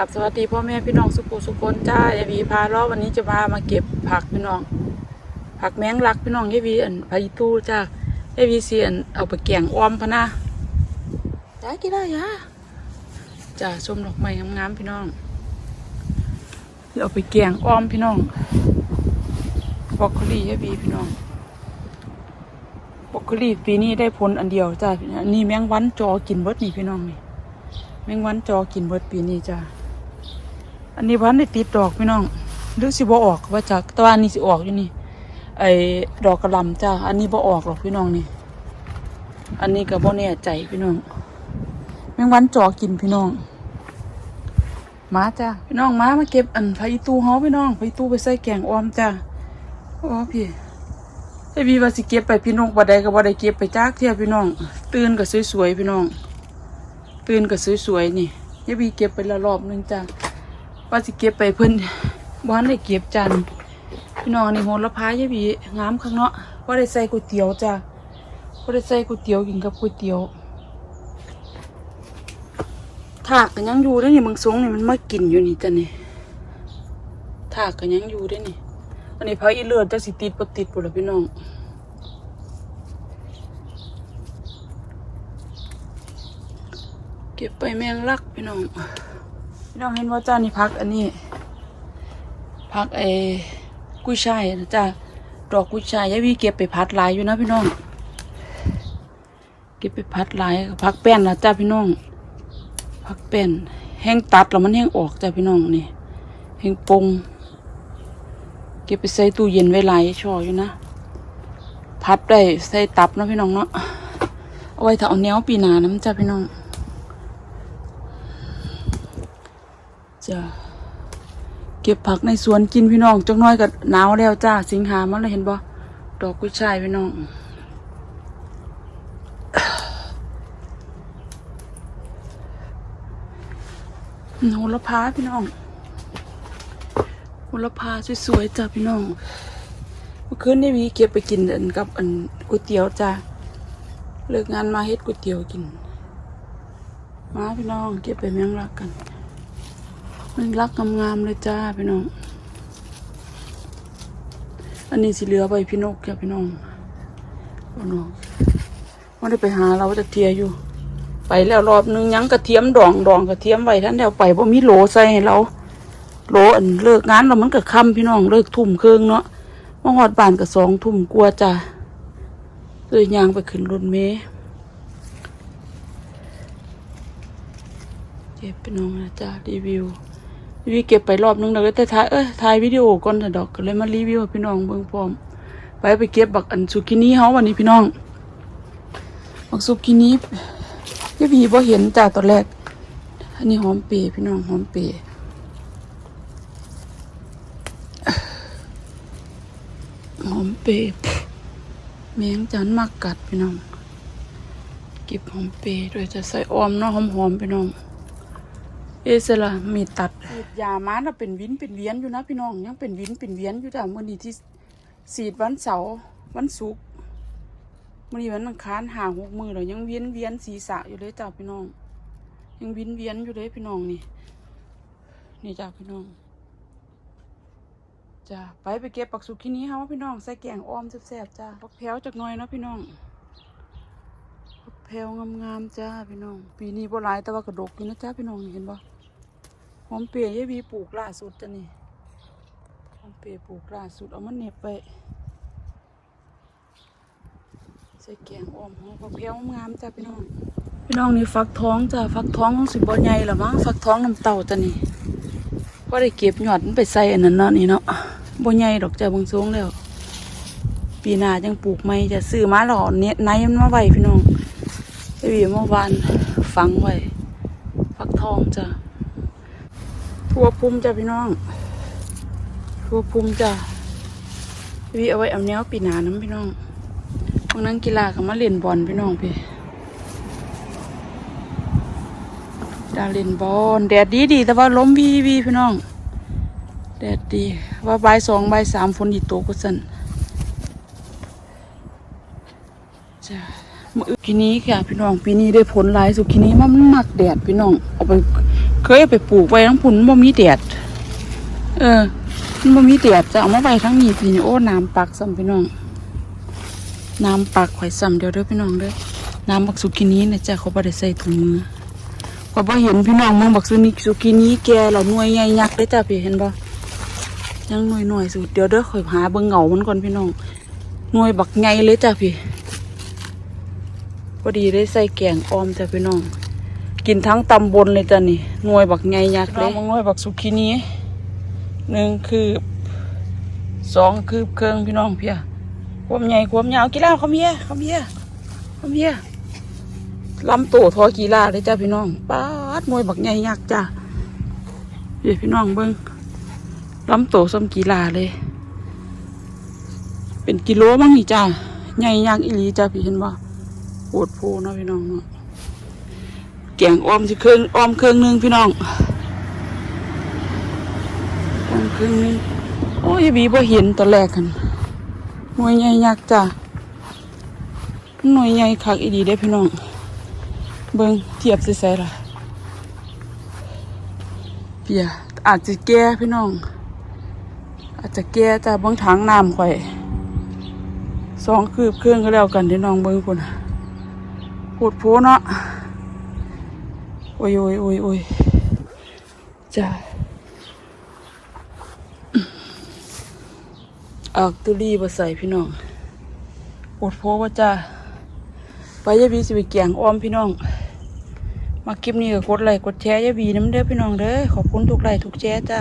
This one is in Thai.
กับสวัสดีพ่อแม่พี่น้องสุขุสุคนจ้าเอวีพาล้อวันนี้จะพามาเก็บผักพี่น้อง ผักแมงลักพี่น้องเอวีอันพายตู้จ้าเอวีเสียนเอาไปแกงอ้อมพะนะได้กี่ได้ยะจ้าชมดอกไม้งามๆพี่น้องเอาไปแกงอ้อมพี่น้องบรอกโคลีเอวีพี่น้องบรอกโคลีปีนี้ได้ผลอันเดียวจ้านนี้แมงวันจอกินเบิดนี่พี่น้องนี่แมงวันจอกินเบิดปีนี้จ้า อันนี้พันได้ติดดอกพี่น้องหรือสิบ่ออกว่าจากแตว่านี่สิออกอยู่นี่ ไอ้ดอกกระลำจ้าอันนี้บ่ออกหรอกพี่น้องนี่ อันนี้ก็บ่แน่ใจพี่น้องแมงวันจอกินพี่น้องมาจ้าพี่น้องมามาเก็บอันไฟตู้เฮาพี่น้องไฟตู้ไปใส่แกงออมจ้าโอ้พี่ไอ้บีว่าสิเก็บไปพี่น้องบ่ได้ก็บ่ได้เก็บไปจากเที่ยพี่น้อง ตื่นก็สวยๆพี่น้อง ตื่นก็สวยๆนี่ยายบีเก็บไปละรอบหนึงจ้ะ ว่าสิเก็บไปเพิ่นบ้านได้เก็บจันพี่น้องนี่โหระพายายบีงามข้างเนาะว่าได้ใส่ก๋วยเตี๋ยวจ้ะว่าได้ใส่ก๋วยเตี๋ยวกินกับก๋วยเตี๋ยวถากก็ยังอยู่เด้อนี่มึงสงนี่มันมากินอยู่นี่จ้ะนี่ถากก็ยังอยู่เด้อนี่อันนี้พระอีเลือดจะสิติดบ่ติดบ่ล่ะพี่น้องเก็บไปแมงลักพี่น้อง พี่น้องเห็นว่าจ้านี่พักอันนี้ พักไอ้กุ้ยช่ายนะจ้าดอกกุ้ยช่ายยายวีเก็บไปพัดลายอยู่นะพี่น้อง เก็บไปพัดลายพักแป้นนะจ้าพี่น้อง พักแป้นแห้งตัดแล้วมันแห้งออกจ้าพี่น้องนี่แห้งปงเก็บไปใส่ตู้เย็นไว้หลายช่ออยู่นะ พัดได้ใส่ตับนะพี่น้องเนาะเอาไว้ถ้าเอาแนวปีนาน้ำจ้าพี่น้อง จ้ะเก็บผักในสวนกินพี่น้องจักน้อยก็หนาวแล้วจ้าสิงหามันเลยเห็นบ่ดอกกุ้ยช่ายพี่น้องโหระพาพี่น้องโหระพาสวยๆจ้าพี่น้องเมื่อคืนนี่วีเก็บไปกินอันกับอันก๋วยเตี๋ยวจ้าเลิกงานมาเฮ็ดก๋วยเตี๋ยวกิน มาพี่น้องเก็บไปเมียงรักกัน มันรักงามๆเลยจ้าพี่น้อง อันนี้สิเหลือไปพี่นกแกพี่น้องพี่น้องว่ได้ไปหาเราจะเทียอยู่ ไปแล้วรอบนึงยังกระเทียมดองดองกระเทียมไว้ท่านเดียวไปเพราะมีโหลใส่ให้เราโหลอันเลิกงานเรามันก็ค่ำพี่น้องเลิกทุ่มครึ่งเนาะมาหอดบานก็สองทุ่มกลัวจ้าเลยยางไปขึ้นรถเมล์เก็บพี่น้องนะจ้ารีวิว วิเก็บไปรอบนึงแล้วก็แต่ถ่ายเอ้ยถ่ายวิดีโอก่อนเถอะดอกก็เลยมารีวิวให้พี่น้องเบิ่งพร้อม ไปไปเก็บบักอันซุกินี่เฮาวันนี้พี่น้อง บักซุกินี่ยายบีบ่เห็นจ้าตอนแรก อันนี้หอมเปรย์พี่น้องหอมเปรย์หอมเปรย์แมงจันมากกัดพี่น้อง เก็บหอมเปรย์ด้วยจะใส่ออมเนาะหอมๆพี่น้อง เอสละมีตัดฉีดยามาน่ะเป็นวินเป็นเวียนอยู่นะพี่น้องยังเป็นวินเป็นเวียนอยู่จ้ะเมื่อนี้ที่ฉีดวันเสาร์วันศุกร์เมื่อนี้วันอังคารหาหกมือเรายังเวียนเวียนศีรษะอยู่เลยจ้ะพี่น้อง ยังวินเวียนอยู่เลยพี่น้องนี่ นี่จ้ะพี่น้องจ้ะไปไปเก็บปักสุกินี้เฮาพี่น้องใส่แกงอ้อมแซ่บๆจ้ะปักแพ้วจากน้อยนะพี่น้องปักแพ้วงามๆจ้าพี่น้อง ปีนี้บ่หลายแต่ว่ากระดกอยู่นะจ้าพี่น้องเห็นบ่ หอมเปียยายบีปลูกล่าสุดจ้ะนี่หอมเปียปลูกล่าสุดเอามันเน็บไปใส่แกงอ้อมหอมผักเพี้ยวงามจ้ะพี่น้องพี่น้องนี่ฟักท้องจ้ะฟักทองของสิบ่ใหญ่หรอมั้งฟักท้องน้ำเต่าจ้ะนี่ก็ได้เก็บหยอดมันไปใส่อันนั้นเนาะนี่เนาะบ่ใหญ่ดอกจ้ะบางสูงแล้วปีหน้ายังปลูกไม่จะซื้อมาหล่อเนี้ยไนมันมาไว้พี่น้องไอ้บีเมื่อวานฝังไว้ฟักทองจ้ะ ทั่วพุ่มจ้ะพี่น้องทั่วพุ่มจ้ะวิเอาไว้เอาแนวปีหนาน้ำพี่น้องพวกนั้นกีฬาเขามาเล่นบอลพี่น้องพี่ดาเล่นบอลแดดดีดีแต่ว่าล้มวีวีพี่น้อง แดดดีว่าใบสองใบสามฝนอีโตกว่าสันจ้ะมือกินี้ค่ะพี่น้องปีนี้ได้ผลหลายสุดกินี้มันมักแดดพี่น้องเอาไป เคยไปปลูกไว้ทั้งพุ่นมันบ่มีแดดเออมันบ่มีแดดจะเอามาไว้ทั้งนี้พี่โอ้น้ำปักซ้ำพี่น้องน้ำปักข่อยซ้ำเดียวเด้อพี่น้องเด้อน้ำบักสุกินี้นะจ๊ะเขาบ่ได้ใส่ถุงมือข่อยบ่เห็นพี่น้องมึงบักสุนิสุกินี้แกแล้วหน่วยใหญ่ยักษ์เด้จ้ะพี่เห็นบ่ยังหน่วยหน่อยสุดเดี๋ยวเด้อข่อยหาเบิ่งเหงามันก่อนพี่น้องหน่วยบักใหญ่เลยจ้ะพี่พอดีได้ใส่แกงออมจ้ะพี่น้อง กินทั้งตำบลเลยจ้ะนี่หน่วยบักใหญ่ยักษ์เลยหน่วยบักสุกินี้หนึ่งคืบสองคืบเครื่องพี่น้องเพียความใหญ่ความยาวกีฬาเขาเมียเขาเมียเขาเมียลำโตทอกีฬาเลยจ้าพี่น้องป้าดมวยบักใหญ่ยักษ์จ้าเดี๋ยวพี่น้องเบิ้งลำโตซ้ำกีฬาเลย เป็นกิโลมั้งนี่จ้าใหญ่ยักษ์อีหลีจ้าพี่เห็นบ่ปวดโพนาะพี่น้องเนาะ แกงอ้อมสิเครื่องอ้อมเครื่องหนึงพี่น้องอ้อมเครื่องหนึงโอ้ยบีบ่เห็นตอนแรกกันหน่วยใหญ่ยักจ้ะหน่วยใหญ่คักอีดีได้พี่น้อง เบิ่งเทียบใส่ๆล่ะเปียอาจจะแก่พี่น้อง อาจจะแก่จ้ะเบางถังน้ำข่อยสองคืบเครื่องก็แล้วกันเด้อน้องเบิ่งพุ่นปวดโพเนาะ โอ้ยโอ้ยโอ้ยโอ้ยจ้ะออกตุลีบ่ใส่พี่น้องปวดโพว่าจ้าไปยายบีสิไปแกงอ้อมพี่น้อง มาคลิปนี้ก็กดไลค์กดแชร์ยายบีน้ำเด้อพี่น้องเด้อขอบคุณทุกไลค์ทุกแชร์จ้า